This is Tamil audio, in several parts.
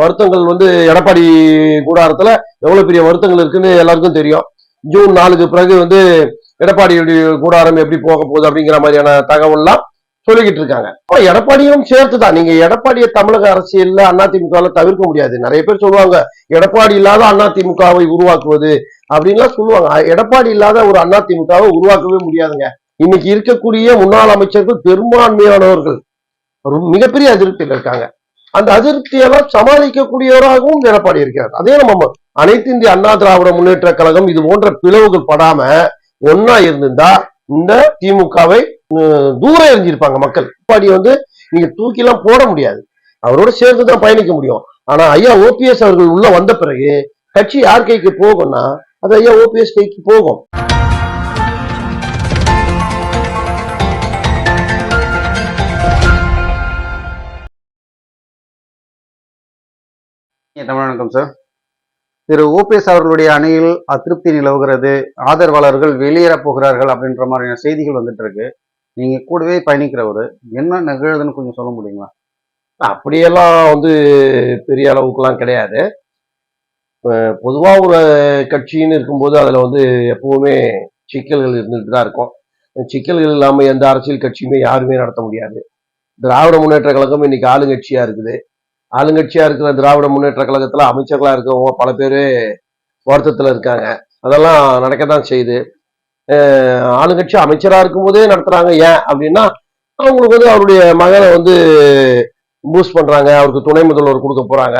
வருத்தங்கள் வந்து எடப்பாடி கூடாரத்துல எவ்வளவு பெரிய வருத்தங்கள் இருக்குன்னு எல்லாருக்கும் தெரியும். ஜூன் நாலுக்கு பிறகு வந்து எடப்பாடியுடைய கூடாரம் எப்படி போக போகுது அப்படிங்கிற மாதிரியான தகவல்லாம் சொல்லிக்கிட்டு இருக்காங்க. அப்போ எடப்பாடியும் சேர்த்து தான் நீங்க எடப்பாடியை தமிழக அரசியல்ல அதிமுகவில் தவிர்க்க முடியாது. நிறைய பேர் சொல்லுவாங்க எடப்பாடி இல்லாத அதிமுகவை உருவாக்குவது அப்படின்லாம் சொல்லுவாங்க. எடப்பாடி இல்லாத ஒரு அதிமுகவை உருவாக்கவே முடியாதுங்க. இன்னைக்கு இருக்கக்கூடிய முன்னாள் அமைச்சர்கள் பெரும்பான்மையானவர்கள். மிகப்பெரிய அதிருப்தியில் இருக்காங்க. அந்த அதிருப்தியெல்லாம் சமாளிக்கக்கூடியவராகவும் எடப்பாடி இருக்கிறார் அதே நம்ம அனைத்து இந்திய அண்ணா திராவிட முன்னேற்ற கழகம் இது போன்ற பிளவுகள் படாம ஒன்னா இருந்திருந்தா இந்த திமுகவை தூரம் எரிஞ்சிருப்பாங்க மக்கள். எடப்பாடி வந்து நீங்க தூக்கி எல்லாம் போட முடியாது. அவரோட சேர்ந்து தான் பயணிக்க முடியும். ஆனா ஐயா ஓபிஎஸ் அவர்கள் உள்ள வந்த பிறகு கட்சி யார் கைக்கு போகும்னா அது ஐயா ஓபிஎஸ் கைக்கு போகும். தமிழ் வணக்கம் சார் திரு. ஓபிஎஸ் அவர்களுடைய அணியில் அதிருப்தி நிலவுகிறது. ஆதரவாளர்கள் வெளியேறப் போகிறார்கள் அப்படின்ற மாதிரியான செய்திகள் வந்துட்டு இருக்கு. நீங்க கூடவே பயணிக்கிறவர் என்ன நிகழுதுன்னு கொஞ்சம் சொல்ல முடியுங்களா? அப்படியெல்லாம் வந்து பெரிய அளவுக்குலாம் கிடையாது. இப்போ பொதுவாக ஒரு கட்சின்னு இருக்கும்போது அதில் வந்து எப்பவுமே சிக்கல்கள் இருந்துட்டு தான் இருக்கும். சிக்கல்கள் இல்லாமல் எந்த அரசியல் கட்சியுமே யாருமே நடத்த முடியாது. திராவிட முன்னேற்ற கழகம் இன்னைக்கு ஆளுங்கட்சியாக இருக்குது. ஆளுங்கட்சியா இருக்கிற திராவிட முன்னேற்ற கழகத்துல அமைச்சர்களா இருக்கவங்க பல பேர் வருத்தத்துல இருக்காங்க. அதெல்லாம் நடக்கத்தான் செய்யுது. ஆளுங்கட்சி அமைச்சரா இருக்கும்போதே நடத்துறாங்க. ஏன் அப்படின்னா அவங்களுக்கு வந்து அவருடைய மகனை வந்து பூஸ்ட் பண்றாங்க. அவருக்கு துணை முதல்வர் கொடுக்க போறாங்க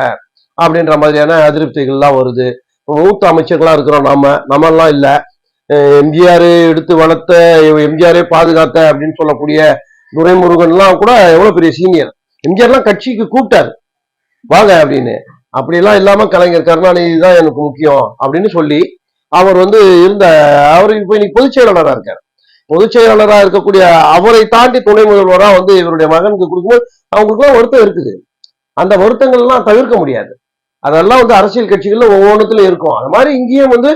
அப்படின்ற மாதிரியான அதிருப்திகள்லாம் வருது. மூத்த அமைச்சர்களா இருக்கிறோம் நாம. நம்மெல்லாம் இல்லை. எம்ஜிஆர் எடுத்து வளர்த்த எம்ஜிஆரே பாதுகாத்த அப்படின்னு சொல்லக்கூடிய துரைமுருகன்லாம் கூட எவ்வளவு பெரிய சீனியர் எம்ஜிஆர்லாம் கட்சிக்கு கூப்பிட்டாரு வாங்க அப்படின்னு. அப்படியெல்லாம் இல்லாம கலைஞர் கருணாநிதி தான் எனக்கு முக்கியம் அப்படின்னு சொல்லி அவர் வந்து இருந்த அவர் இப்ப இன்னைக்கு பொதுச் செயலாளராக இருக்கார். பொதுச் செயலாளராக இருக்கக்கூடிய அவரை தாண்டி துணை முதல்வராக வந்து இவருடைய மகனுக்கு கொடுக்கும்போது அவங்களுக்குலாம் வருத்தம் இருக்குது. அந்த வருத்தங்கள்லாம் தவிர்க்க முடியாது. அதெல்லாம் வந்து அரசியல் கட்சிகள்ல ஒவ்வொன்றத்துல இருக்கும். அது மாதிரி இங்கேயும் வந்து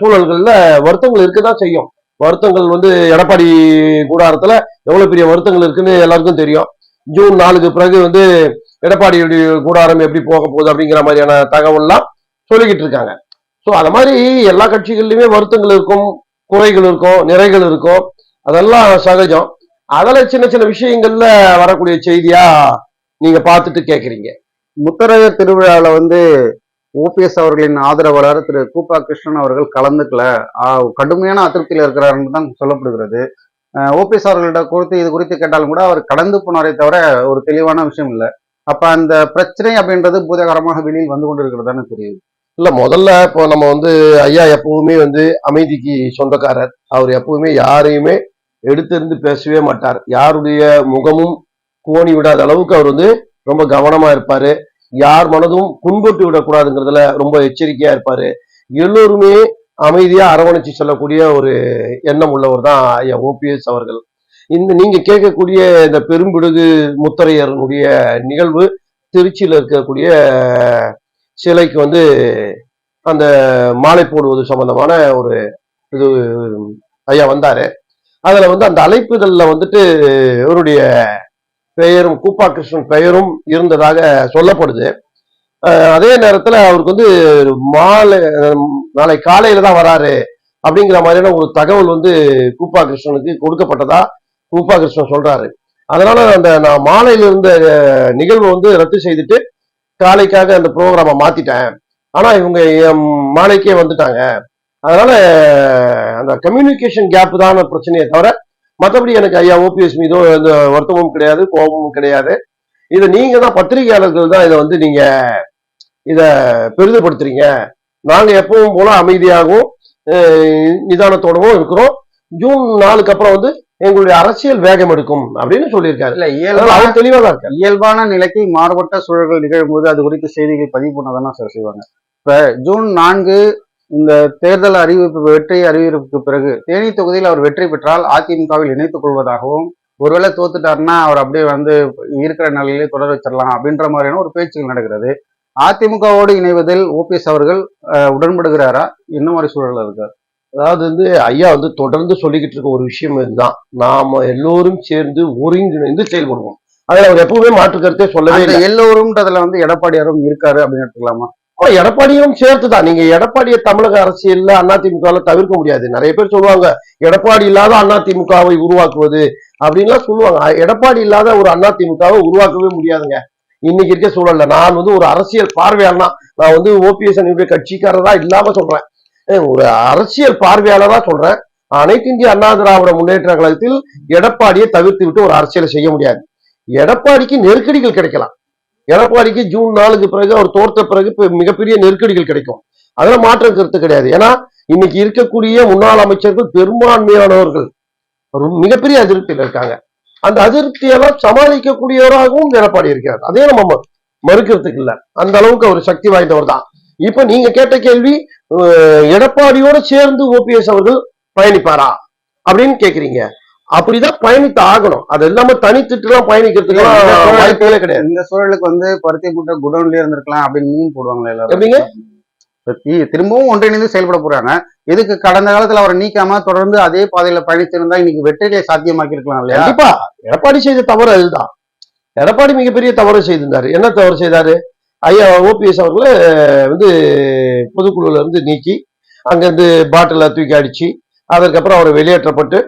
சூழல்கள்ல வருத்தங்கள் இருக்கதான் செய்யும். வருத்தங்கள் வந்து எடப்பாடி கூடாரத்துல எவ்வளவு பெரிய வருத்தங்கள் இருக்குன்னு எல்லாருக்கும் தெரியும். ஜூன் நாலுக்கு பிறகு வந்து எடப்பாடியுடைய கூடாரம் எப்படி போக போகுது அப்படிங்கிற மாதிரியான தகவல்லாம் சொல்லிக்கிட்டு இருக்காங்க. ஸோ அது மாதிரி எல்லா கட்சிகள்லையுமே வருத்தங்கள் இருக்கும் குறைகள் இருக்கும் நிறைகள் இருக்கும். அதெல்லாம் சகஜம். அதில் சின்ன சின்ன விஷயங்கள்ல வரக்கூடிய செய்தியா நீங்க பார்த்துட்டு கேட்குறீங்க முத்தரையர் திருவிழாவில் வந்து ஓபிஎஸ் அவர்களின் ஆதரவாளர் திரு கூப்பா கிருஷ்ணன் அவர்கள் கலந்துக்கல. கடுமையான அதிருப்தியில் இருக்கிறாருன்னு தான் சொல்லப்படுகிறது. ஓபிஎஸ் அவர்களிடம் கொடுத்து இது குறித்து கேட்டாலும் கூட அவர் கடந்து போனாரே தவிர ஒரு தெளிவான விஷயம் இல்லை. அப்ப அந்த பிரச்சனை அப்படின்றது பூதகரமாக வெளியில் வந்து கொண்டிருக்கிறதான்னு தெரியுது. இல்ல முதல்ல இப்போ நம்ம வந்து ஐயா எப்பவுமே வந்து அமைதிக்கு சொந்தக்காரர். அவர் எப்பவுமே யாரையுமே எடுத்திருந்து பேசவே மாட்டார். யாருடைய முகமும் கோணி விடாத அளவுக்கு அவர் வந்து ரொம்ப கவனமா இருப்பாரு. யார் மனதும் புண்பட்டு விடக்கூடாதுங்கிறதுல ரொம்ப எச்சரிக்கையா இருப்பாரு. எல்லோருமே அமைதியா அரவணைச்சு செல்லக்கூடிய ஒரு எண்ணம் உள்ளவர் தான் ஐயா ஓபிஎஸ் அவர்கள். இந்த நீங்க கேட்கக்கூடிய இந்த பெரும்பிடுகு முத்தரையருடைய நிகழ்வு திருச்சியில் இருக்கக்கூடிய சிலைக்கு வந்து அந்த மாலை போடுவது சம்பந்தமான ஒரு இது ஐயா வந்தாரு. அதுல வந்து அந்த அழைப்புதல்ல வந்துட்டு இவருடைய பெயரும் கூப்பா கிருஷ்ணன் பெயரும் இருந்ததாக சொல்லப்படுது. அதே நேரத்துல அவருக்கு வந்து மாலை நாளை காலையில தான் வராரு அப்படிங்கிற மாதிரியான ஒரு தகவல் வந்து கூப்பா கிருஷ்ணனுக்கு கொடுக்கப்பட்டதா கூப்பா கிருஷ்ணன் சொல்றாரு. அதனால அந்த நான் மாலையில இருந்த நிகழ்வு வந்து ரத்து செய்துட்டு காலைக்காக அந்த ப்ரோக்ராமை மாத்திட்டேன். ஆனா இவங்க என் மாலைக்கே வந்துட்டாங்க. அதனால அந்த கம்யூனிகேஷன் கேப் தான் பிரச்சனையை தவிர மற்றபடி எனக்கு ஐயா ஓபிஎஸ் மீதோ எந்த வருத்தமும் கிடையாது கோபமும் கிடையாது. இதை நீங்க தான் பத்திரிகையாளர்கள் தான் இதை வந்து நீங்க இதை பெரிதப்படுத்துறீங்க நாங்க எப்பவும் போல அமைதியாகவும் நிதானத்தோடவும் இருக்கிறோம். ஜூன் நாலுக்கு அப்புறம் வந்து எங்களுடைய அரசியல் வேகம் எடுக்கும் அப்படின்னு சொல்லியிருக்காரு. இல்ல இயல்பான அவர் தெளிவா தான் இருக்காரு இயல்பான நிலைக்கு மாறுபட்ட சூழல்கள் நிகழும்போது அது குறித்து செய்திகள் பதிவு பண்ணதானே சார் செய்வாங்க. இப்ப ஜூன் நான்கு இந்த தேர்தல் அறிவிப்பு வெற்றி அறிவிப்புக்கு பிறகு தேனி தொகுதியில் அவர் வெற்றி பெற்றால் அதிமுகவில் இணைத்துக் கொள்வதாகவும் ஒருவேளை தோத்துட்டாருன்னா அவர் அப்படியே வந்து இருக்கிற நிலையிலே தொடர வச்சிடலாம் அப்படின்ற மாதிரியான ஒரு பேச்சுகள் நடக்கிறது. அதிமுகவோடு இணைவதில் ஓபிஎஸ் அவர்கள் உடன்படுகிறாரா? என்ன மாதிரி சூழல் இருக்கார்? அதாவது வந்து ஐயா வந்து தொடர்ந்து சொல்லிக்கிட்டு இருக்க ஒரு விஷயம் இதுதான். நாம எல்லோரும் சேர்ந்து ஒருங்கிணைந்து செயல்படுவோம். அதுல அவர் எப்பவுமே மாற்று கருத்தே சொல்லவே இல்லை. எல்லோரும்ன்றதுல வந்து எடப்பாடியாரும் இருக்காரு அப்படின்னு எடுத்துக்கலாமா? எடப்பாடியும் சேர்த்துதான். நீங்க எடப்பாடியை தமிழக அரசியல்ல அதிமுகவில் தவிர்க்க முடியாது. நிறைய பேர் சொல்லுவாங்க எடப்பாடி இல்லாத அதிமுகவை உருவாக்குவது அப்படின்லாம் சொல்லுவாங்க. எடப்பாடி இல்லாத ஒரு அதிமுகவை உருவாக்கவே முடியாதுங்க. இன்னைக்கு இருக்க சூழல்ல நான் வந்து ஒரு அரசியல் பார்வையாளனா நான் வந்து ஓபிஎஸ் கட்சிக்காரரா இல்லாம சொல்றேன். ஒரு அரசியல் பார்வையாளரா சொல்றேன். அனைத்து இந்திய அண்ணா திராவிட முன்னேற்ற கழகத்தில் எடப்பாடியை தவிர்த்து விட்டு ஒரு அரசியலை செய்ய முடியாது. எடப்பாடிக்கு நெருக்கடிகள் கிடைக்கலாம். எடப்பாடிக்கு ஜூன் நாலுக்கு பிறகு அவர் தோர்த்த பிறகு மிகப்பெரிய நெருக்கடிகள் கிடைக்கும். அதுல மாற்றம் கருத்து கிடையாது. ஏன்னா இன்னைக்கு இருக்கக்கூடிய முன்னாள் அமைச்சர்கள் பெரும்பான்மையானவர்கள். மிகப்பெரிய அதிருப்தியில் இருக்காங்க. அந்த அதிருப்தியெல்லாம் சமாளிக்கக்கூடியவராகவும் எடப்பாடி இருக்கிறார். அதே நம்ம மறுக்கிறதுக்கு இல்ல. அந்த அளவுக்கு அவர் சக்தி வாய்ந்தவர் தான். இப்ப நீங்க கேட்ட கேள்வி எடப்பாடியோட சேர்ந்து ஓபிஎஸ் அவர்கள் பயணிப்பாரா அப்படின்னு கேக்குறீங்க. அப்படிதான் பயணித்து ஆகணும். அது இல்லாம தனித்துட்டு எல்லாம் பயணிக்கிறதுக்கு வாய்ப்புகளே கிடையாது. இந்த சூழலுக்கு வந்து பருத்தி மூட்டை குடோன்லயே இருந்திருக்கலாம் அப்படின்னு மீன் போடுவாங்களே எல்லாரும். திரும்பவும் ஒன்றிணைந்து செயல்பட போறாங்க. இதுக்கு கடந்த காலத்துல அவரை நீக்காம தொடர்ந்து அதே பாதையில பயணித்திருந்தா இன்னைக்கு வெற்றிகளை சாத்தியமாக்கி இருக்கலாம் இல்லையா? கண்டிப்பா. எடப்பாடி செய்த தவறு அதுதான். எடப்பாடி மிகப்பெரிய தவறு செய்திருந்தாரு. என்ன தவறு செய்தாரு? ஐயா ஓபிஎஸ் அவர்களை வந்து பொதுக்குழுல இருந்து நீக்கி அங்கிருந்து பாட்டில தூக்கி அடிச்சு அதற்கப்புறம் அவர் வெளியேற்றப்பட்டு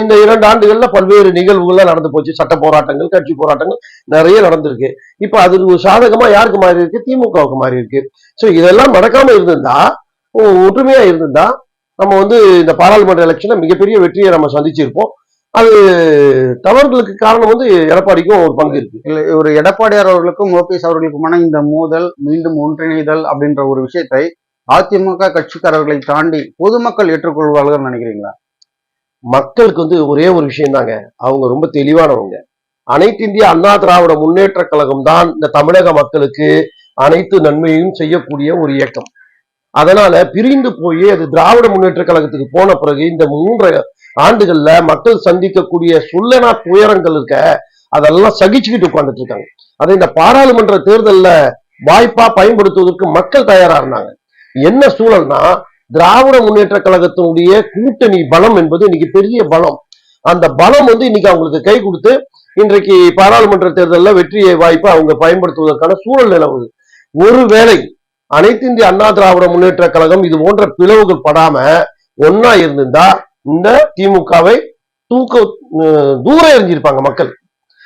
இந்த இரண்டு ஆண்டுகள்ல பல்வேறு நிகழ்வுகள்லாம் நடந்து போச்சு. சட்ட போராட்டங்கள் கட்சி போராட்டங்கள் நிறைய நடந்திருக்கு. இப்ப அது ஒரு சாதகமா யாருக்கு மாறி இருக்கு? திமுகவுக்கு மாறி இருக்கு. சோ இதெல்லாம் நடக்காம இருந்திருந்தா ஒற்றுமையாக ஒற்றுமையா இருந்திருந்தா நம்ம வந்து இந்த பாராளுமன்ற எலெக்ஷன்ல மிகப்பெரிய வெற்றியை நம்ம சந்திச்சிருப்போம். அது தவறுகளுக்கு காரணம் வந்து எடப்பாடிக்கும் ஒரு பங்கு இருக்கு. இல்ல ஒரு எடப்பாடியார் அவர்களுக்கும் ஓபிஎஸ் அவர்களுக்குமான இந்த மோதல் மீண்டும் ஒன்றிணைதல் அப்படின்ற ஒரு விஷயத்தை அதிமுக கட்சிக்காரர்களை தாண்டி பொதுமக்கள் ஏற்றுக்கொள்வார்கள் நினைக்கிறீங்களா? மக்களுக்கு வந்து ஒரே ஒரு விஷயம் தாங்க அவங்க ரொம்ப தெளிவானவங்க. அனைத்து இந்திய அண்ணா திராவிட முன்னேற்ற கழகம் தான் இந்த தமிழக மக்களுக்கு அனைத்து நன்மையும் செய்யக்கூடிய ஒரு இயக்கம். அதனால பிரிந்து போய் அது திராவிட முன்னேற்ற கழகத்துக்கு போன பிறகு இந்த மூன்று ஆண்டுகள்ல மக்கள் சந்திக்கக்கூடிய சொல்லனா துயரங்கள் இருக்க அதெல்லாம் சகிச்சுக்கிட்டு உட்காந்துட்டு இருக்காங்க. அதை இந்த பாராளுமன்ற தேர்தலில் வாய்ப்பா பயன்படுத்துவதற்கு மக்கள் தயாரா இருந்தாங்க. என்ன சூழல்னா திராவிட முன்னேற்ற கழகத்தினுடைய கூட்டணி பலம் என்பது இன்னைக்கு பெரிய பலம். அந்த பலம் வந்து இன்னைக்கு அவங்களுக்கு கை கொடுத்து இன்றைக்கு பாராளுமன்ற தேர்தலில் வெற்றியை வாய்ப்பை அவங்க பயன்படுத்துவதற்கான சூழல் நிலவுது. ஒருவேளை அனைத்து இந்திய அண்ணா திராவிட முன்னேற்ற கழகம் இது போன்ற பிளவுகள் படாம ஒன்னா இருந்திருந்தா இந்த திமுகவை தூக்க தூரம் எறிஞ்சிருப்பாங்க மக்கள்.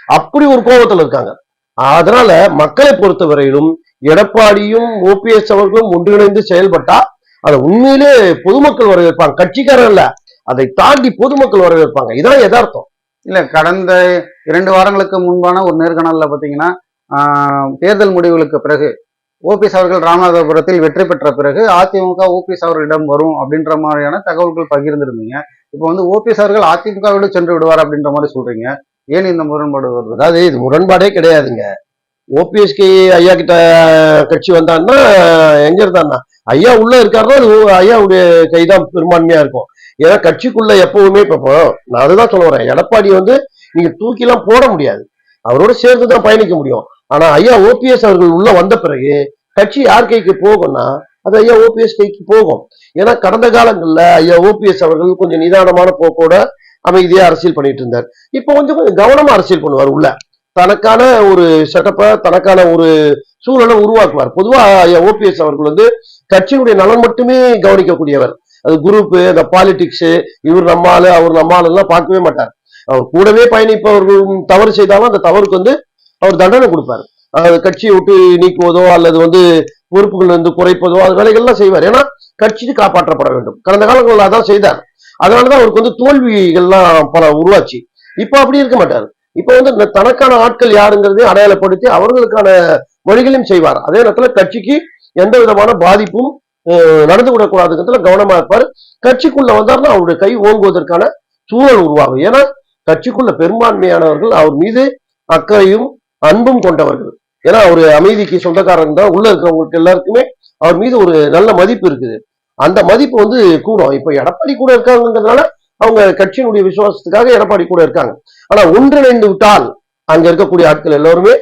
அப்படி ஒரு கோபத்துல இருக்காங்க. அதனால மக்களை பொறுத்தவரையிலும் எடப்பாடியும் ஓபிஎஸ் அவர்களும் ஒன்றிணைந்து செயல்பட்டா அதை உண்மையிலே பொதுமக்கள் வரவேற்பாங்க. கட்சிக்காரர் இல்ல அதை தாண்டி பொதுமக்கள் வரவேற்பாங்க. இதான் யதார்த்தம். இல்ல கடந்த இரண்டு வாரங்களுக்கு முன்பான ஒரு நேர்காணல்ல பாத்தீங்கன்னா ஆஹ், தேர்தல் முடிவுகளுக்கு பிறகு ஓபிஎஸ் அவர்கள் ராமநாதபுரத்தில் வெற்றி பெற்ற பிறகு அதிமுக ஓபிஎஸ் அவர்களிடம் வரும் அப்படின்ற மாதிரியான தகவல்கள் பகிர்ந்திருந்தீங்க. இப்போ வந்து ஓபிஎஸ் அவர்கள் அதிமுகவோடு சென்று விடுவார் அப்படின்ற மாதிரி சொல்றீங்க. ஏன் இந்த முரண்பாடு வருது? அதாவது இது முரண்பாடே கிடையாதுங்க. ஓபிஎஸ்கே ஐயா கிட்ட கட்சி வந்தான்னா எங்க இருந்தான்னா ஐயா உள்ள இருக்காருன்னா அது ஐயாவுடைய கைதான் பெரும்பான்மையா இருக்கும். ஏன்னா கட்சிக்குள்ள எப்பவுமே இப்போ நான் அதுதான் சொல்ல வரேன். எடப்பாடி வந்து நீங்க தூக்கிலாம் போட முடியாது. அவரோட சேர்ந்து தான் பயணிக்க முடியும். ஆனா ஐயா ஓபிஎஸ் அவர்கள் உள்ள வந்த பிறகு கட்சி யார் கைக்கு போகும்னா அது ஐயா ஓபிஎஸ் கைக்கு போகும். ஏன்னா கடந்த காலங்கள்ல ஐயா ஓபிஎஸ் அவர்கள் கொஞ்சம் நிதானமான போக்கோட அமைதியா அரசியல் பண்ணிட்டு இருந்தார். இப்போ கொஞ்சம் கொஞ்சம் கவனமா அரசியல் பண்ணுவார் உள்ள. தனக்கான ஒரு செட்டப்பை தனக்கான ஒரு சூழலை உருவாக்குவார். பொதுவா ஓபிஎஸ் அவர்கள் வந்து கட்சியினுடைய நலன் மட்டுமே கவனிக்கக்கூடியவர். அது குரூப்பு அந்த பாலிடிக்ஸ் இவர் நம்மால அவர் நம்மால எல்லாம் பார்க்கவே மாட்டார். அவர் கூடவே பயணிப்பவர்கள் தவறு செய்தாலும் அந்த தவறுக்கு வந்து அவர் தண்டனை கொடுப்பாரு. கட்சியை விட்டு நீக்குவதோ அல்லது வந்து பொறுப்புகள் வந்து குறைப்பதோ அது வேலைகள்லாம் செய்வார். ஏன்னா கட்சி காப்பாற்றப்பட வேண்டும். கடந்த காலங்களில் அதான் செய்தார். அதனாலதான் அவருக்கு வந்து தோல்விகள்லாம் பல உருவாச்சு. இப்போ அப்படி இருக்க மாட்டார். இப்ப வந்து தனக்கான ஆட்கள் யாருங்கிறதையும் அடையாளப்படுத்தி அவர்களுக்கான வழிகளையும் செய்வார். அதே நேரத்துல கட்சிக்கு எந்த விதமான பாதிப்பும் நடந்து விடக்கூடாதுங்கிறதுல கவனமா இருப்பார். கட்சிக்குள்ள வந்தாருன்னா அவருடைய கை ஓங்குவதற்கான சூழல் உருவாகும். ஏன்னா கட்சிக்குள்ள பெரும்பான்மையானவர்கள் அவர் மீது அக்கறையும் அன்பும் கொண்டவர்கள். ஏன்னா அவர் அமைதிக்கு சொந்தக்காரன் தான் உள்ள இருக்கிறவங்களுக்கு எல்லாருக்குமே அவர் மீது ஒரு நல்ல மதிப்பு இருக்குது. அந்த மதிப்பு வந்து கூடும். இப்ப எடப்பாடி கூட இருக்காங்கிறதுனால அவங்க கட்சியினுடைய விசுவாசத்துக்காக எடப்பாடி கூட இருக்காங்க. ஆனா ஒன்றிணைந்து விட்டால் அங்க இருக்கக்கூடிய ஆட்கள் எல்லாருமே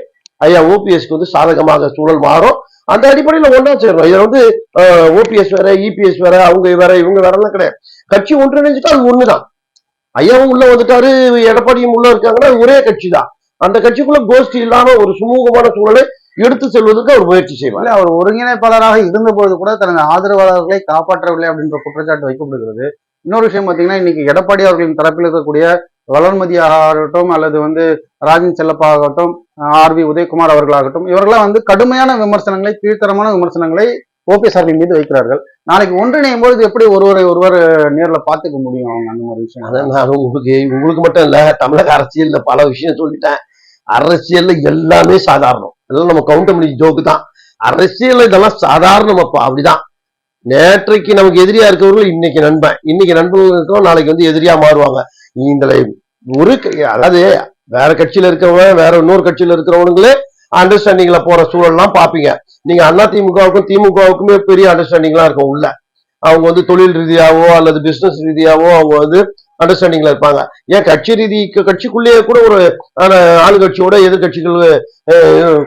ஐயா ஓபிஎஸ்க்கு வந்து சாதகமாக சூழல் மாறும். அந்த அடிப்படையில ஒன்றா சேரும் இதை வந்து ஓபிஎஸ் வேற இபிஎஸ் வேற அவங்க வேற இவங்க வேற எல்லாம் கிடையாது. கட்சி ஒன்றிணைஞ்சிட்டா அது ஒண்ணுதான். ஐயாவும் உள்ள வந்துட்டாரு எடப்பாடியும் உள்ள இருக்காங்கன்னா ஒரே கட்சி தான் அந்த கட்சிக்குள்ள கோஷ்டி இல்லாம ஒரு சுமூகமான சூழலை எடுத்து செல்வதற்கு அவர் முயற்சி செய்வார். அவர் ஒருங்கிணைப்பாளராக இருந்த பொழுது கூட தனது ஆதரவாளர்களை காப்பாற்றவில்லை அப்படின்ற குற்றச்சாட்டு வைக்கப்படுகிறது. இன்னொரு விஷயம் பாத்தீங்கன்னா இன்னைக்கு எடப்பாடி அவர்களின் தரப்பில் இருக்கக்கூடிய வளர்மதி ஆகட்டும் அல்லது வந்து ராஜன் செல்லப்பா ஆகட்டும் ஆர் வி உதயகுமார் அவர்களாகட்டும் இவர்களாம் வந்து கடுமையான விமர்சனங்களை கீழ்த்தரமான விமர்சனங்களை ஓபிஎஸ் அவர்கள் மீது வைக்கிறார்கள். நாளைக்கு ஒன்றிணையும் பொழுது எப்படி ஒருவரை ஒருவர் நேர்ல பாத்துக்க முடியும் அவங்க அந்த மாதிரி விஷயம் அதான் நான் உங்களுக்கு உங்களுக்கு மட்டும் இல்ல தமிழக அரசியல்ல பல விஷயம் சொல்லிட்டேன். அரசியல்ல எல்லாமே சாதாரணம். இதெல்லாம் நம்ம கவுண்டமணி ஜோக்கு தான். அரசியல் இதெல்லாம் சாதாரணம் அப்பா. அப்படிதான். நேற்றைக்கு நமக்கு எதிரியா இருக்கவர்கள் இன்னைக்கு நண்பன். இன்னைக்கு நண்பர்கள் இருக்கிறோம் நாளைக்கு வந்து எதிரியா மாறுவாங்க. இந்த ஒரு அதாவது வேற கட்சியில இருக்கிறவங்க வேற இன்னொரு கட்சியில இருக்கிறவங்களே அண்டர்ஸ்டாண்டிங்ல போற சூழல்லாம் பாப்பீங்க. நீங்க அண்ணா திமுகவுக்கும் திமுகவுக்குமே பெரிய அண்டர்ஸ்டாண்டிங்லாம் இருக்கும் உள்ள. அவங்க வந்து தொழில் ரீதியாவோ அல்லது பிசினஸ் ரீதியாவோ அவங்க வந்து அண்டர்ஸ்டாண்டிங்ல இருப்பாங்க. ஏன் கட்சி ரீதி கட்சிக்குள்ளேயே கூட ஒரு ஆளுங்கட்சியோட எதிர்கட்சிகள்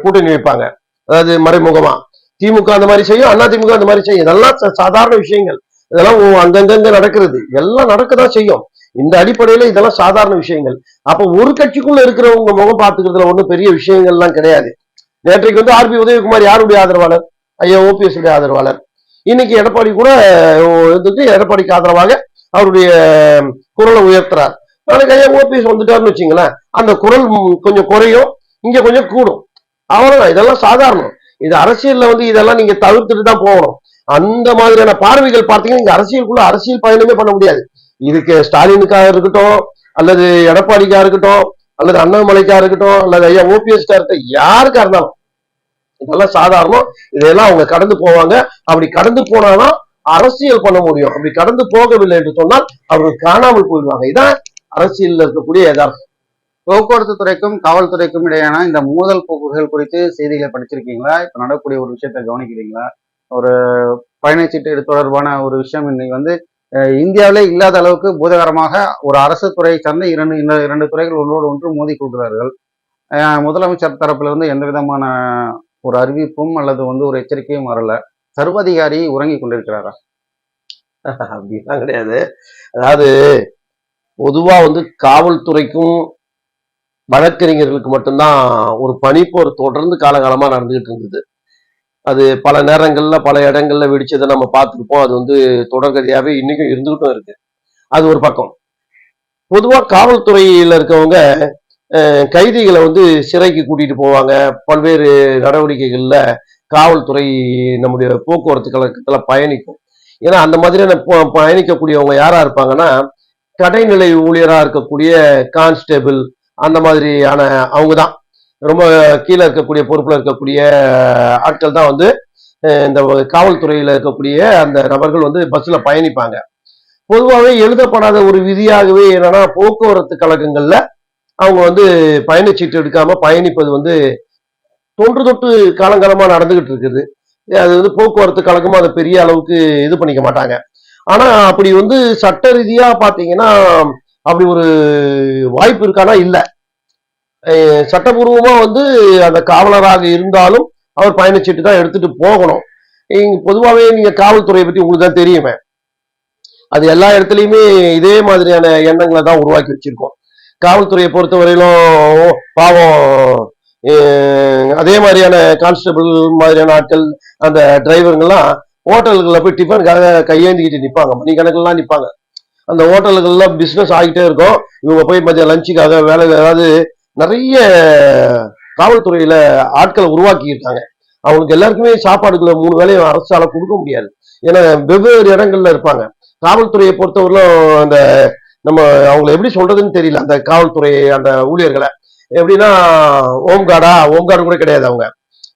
கூட்டணி வைப்பாங்க. அதாவது மறைமுகமா. திமுக அந்த மாதிரி செய்யும் அண்ணா திமுக அந்த மாதிரி செய்யும். இதெல்லாம் சாதாரண விஷயங்கள். இதெல்லாம் அங்கங்கங்க நடக்கிறது. எல்லாம் நடக்கதான் செய்யும். இந்த அடிப்படையில இதெல்லாம் சாதாரண விஷயங்கள். அப்ப ஒரு கட்சிக்குள்ள இருக்கிறவங்க முகம் பார்த்துக்கிறதுல ஒண்ணும் பெரிய விஷயங்கள்லாம் கிடையாது. நேற்றைக்கு வந்து ஆர்பி உதயகுமார் யாருடைய ஆதரவாளர்? ஐயா ஓபிஎஸ் உடைய ஆதரவாளர். இன்னைக்கு எடப்பாடி கூட வந்துட்டு எடப்பாடிக்கு ஆதரவாக அவருடைய குரலை உயர்த்துறார். நாளைக்கு ஐயா ஓபிஎஸ் வந்துட்டாருன்னு வச்சுங்களேன் அந்த குரல் கொஞ்சம் குறையும் இங்க கொஞ்சம் கூடும். அவ்வளவுதான் இதெல்லாம் சாதாரணம். இது அரசியல்ல வந்து இதெல்லாம் நீங்க தவிர்த்துட்டு தான் போகணும். அந்த மாதிரியான பார்வைகள் பார்த்தீங்கன்னா இங்க அரசியலுக்குள்ள அரசியல் பயணமே பண்ண முடியாது. இதுக்கு ஸ்டாலினுக்காக இருக்கட்டும் அல்லது எடப்பாடிக்கா இருக்கட்டும் அல்லது அண்ணாமலைக்கா இருக்கட்டும் அல்லது ஐயா ஓபிஎஸ்கா இருக்கட்டும் யாருக்கா இருந்தாலும். இதெல்லாம் சாதாரணம். இதெல்லாம் அவங்க கடந்து போவாங்க. அப்படி கடந்து போனாதான் அரசியல் பண்ண முடியும். அப்படி கடந்து போகவில்லை என்று சொன்னால் அவர்கள் காணாமல் போயிடுவாங்க இதான் அரசியலில் இருக்கக்கூடிய யதார்த்தம். போக்குவரத்து துறைக்கும் காவல்துறைக்கும் இடையான இந்த மோதல் போக்குகள் குறித்து செய்திகளை படிச்சிருக்கீங்களா? இப்ப நடக்கக்கூடிய ஒரு விஷயத்தை கவனிக்கிறீங்களா? ஒரு பயணச்சீட்டு தொடர்பான ஒரு விஷயம் இன்னைக்கு வந்து இந்தியாவிலே இல்லாத அளவுக்கு பூதகரமாக ஒரு அரசு துறையை சார்ந்த இரண்டு இந்த இரண்டு துறைகள் ஒன்றோடு ஒன்று மோதி கொள்கிறார்கள். முதலமைச்சர் தரப்பிலிருந்து எந்த விதமான ஒரு அறிவிப்பும் அல்லது வந்து ஒரு எச்சரிக்கையும் வரல. சர்வாதிகாரி உறங்கி கொண்டிருக்கிறாரா? அப்படிலாம் கிடையாது. அதாவது பொதுவா வந்து காவல்துறைக்கும் வழக்கறிஞர்களுக்கு மட்டும்தான் ஒரு பனிப்போர் தொடர்ந்து காலகாலமா நடந்துகிட்டு இருந்தது. அது பல நேரங்கள்ல பல இடங்கள்ல வெடிச்சதை நம்ம பார்த்துருப்போம். அது வந்து தொடர்கதையாவே இன்னைக்கும் இருந்துகிட்டும் இருக்கு. அது ஒரு பக்கம். பொதுவா காவல்துறையில இருக்கவங்க கைதிகளை வந்து சிறைக்கு கூட்டிட்டு போவாங்க. பல்வேறு நடவடிக்கைகள்ல காவல்துறை நம்முடைய போக்குவரத்து கழகத்துல பயணிக்கும். ஏன்னா அந்த மாதிரியான ப- பயணிக்கக்கூடியவங்க யாரா இருப்பாங்கன்னா கடைநிலை ஊழியரா இருக்கக்கூடிய கான்ஸ்டேபிள் அந்த மாதிரியான அவங்க தான் ரொம்ப கீழே இருக்கக்கூடிய பொறுப்புல இருக்கக்கூடிய ஆட்கள் தான் வந்து இந்த காவல்துறையில இருக்கக்கூடிய அந்த நபர்கள் வந்து பஸ்ல பயணிப்பாங்க. பொதுவாகவே எழுதப்படாத ஒரு விதியாகவே என்னன்னா போக்குவரத்து கழகங்கள்ல அவங்க வந்து பயணச்சீட்டு எடுக்காம பயணிப்பது வந்து தொன்று தொட்டு காலங்காலமாக நடந்துகிட்டு இருக்குது. அது வந்து போக்குவரத்து கழகமும் அதை பெரிய அளவுக்கு இது பண்ணிக்க மாட்டாங்க. ஆனால் அப்படி வந்து சட்ட ரீதியாக பார்த்தீங்கன்னா அப்படி ஒரு வாய்ப்பு இருக்கானா? இல்லை. சட்டபூர்வமாக வந்து அந்த காவலராக இருந்தாலும் அவர் பயணச்சீட்டு தான் எடுத்துட்டு போகணும். இங்க பொதுவாகவே நீங்கள் காவல்துறையை பற்றி உங்களுக்கு தான் தெரியுமே. அது எல்லா இடத்துலையுமே இதே மாதிரியான எண்ணங்களை தான் உருவாக்கி வச்சிருக்கோம். காவல்துறையை பொறுத்தவரையிலும் வரையிலும் பாவம் அதே மாதிரியான கான்ஸ்டபிள் மாதிரியான ஆட்கள் அந்த டிரைவருங்கெல்லாம் ஹோட்டல்களில் போய் டிஃபனுக்காக கையேந்திக்கிட்டு நிற்பாங்க மணிக்கணக்கெல்லாம் நிற்பாங்க அந்த ஹோட்டல்கள்லாம் பிஸ்னஸ் ஆகிட்டே இருக்கும். இவங்க போய் மதியம் லஞ்சுக்காக வேலை ஏதாவது நிறைய காவல்துறையில ஆட்களை உருவாக்கி இருக்காங்க அவங்களுக்கு எல்லாருக்குமே சாப்பாடுக்குள்ள மூணு வேலையும் அரசால கொடுக்க முடியாது. ஏன்னா வெவ்வேறு இடங்கள்ல இருப்பாங்க. காவல்துறையை பொறுத்தவரையிலும் அந்த நம்ம அவங்களை எப்படி சொல்றதுன்னு தெரியல. அந்த காவல்துறை அந்த ஊழியர்களை. எப்படின்னா ஹோம்கார்டா ஹோம்கார்டு கூட கிடையாது அவங்க.